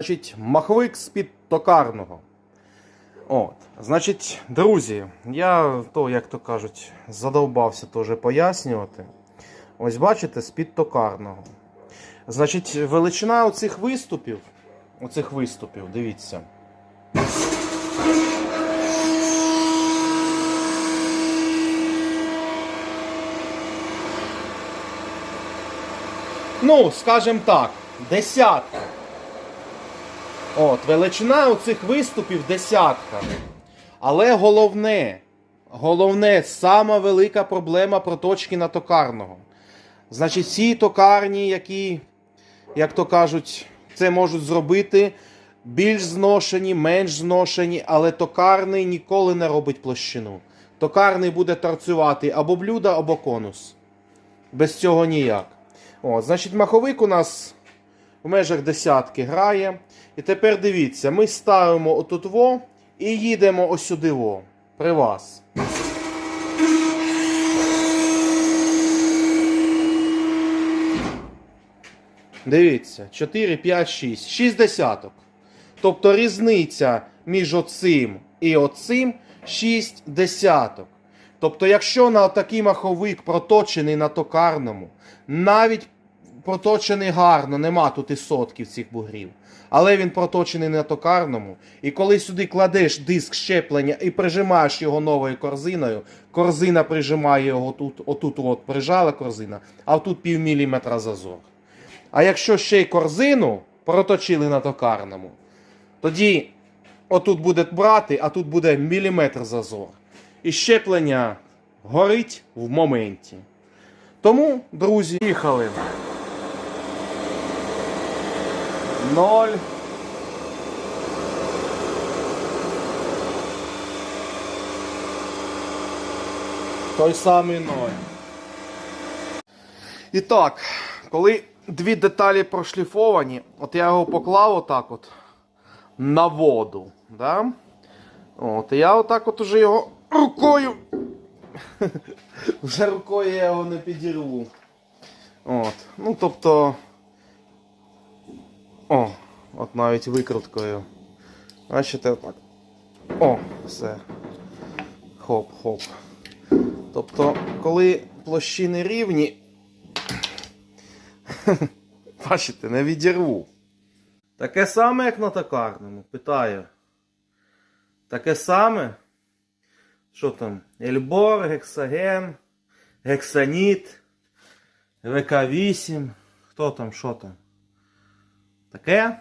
Значить, маховик з-під токарного. От, значить, друзі, я то, як то кажуть, задовбався теж пояснювати. Ось бачите, з-під токарного. Значить, величина оцих виступів, оцих виступів, дивіться. Ну, скажімо так, десятка. От, величина оцих виступів десятка. Але головне, головне, сама велика проблема проточки на токарного. Значить, всі токарні, які, як то кажуть, це можуть зробити, більш зношені, менш зношені, але токарний ніколи не робить площину. Токарний буде торцювати або блюдо, або конус. Без цього ніяк. О, значить, маховик у нас в межах десятки грає. І тепер дивіться, ми ставимо отут во і їдемо ось сюди во. При вас. Дивіться, 4, 5, 6. 6 десяток. Тобто різниця між оцим і оцим 6 десяток. Тобто, якщо на такий маховик проточений на токарному, навіть проточений гарно, нема тут і сотків цих бугрів. Але він проточений на токарному. І коли сюди кладеш диск щеплення і прижимаєш його новою корзиною, корзина прижимає його тут, отут от прижала корзина, а тут пів міліметра зазор. А якщо ще й корзину проточили на токарному, тоді отут буде брати, а тут буде міліметр зазор. І щеплення горить в моменті. Тому, друзі, їхали. Ноль. Той самий ноль. І так, коли дві деталі прошліфовані, от я його поклав отак от на воду. Да? От, і я отак от уже його рукою. Вже рукою я його не підірву. От. Ну, тобто. О, от навіть викруткою. Бачите, отак. О, все. Хоп-хоп. Тобто, коли площини рівні. Бачите, не відірву. Таке саме, як на токарному, питаю. Таке саме. Що там? Ельбор, гексаген, гексаніт, ВК8. Хто там, що там? Таке?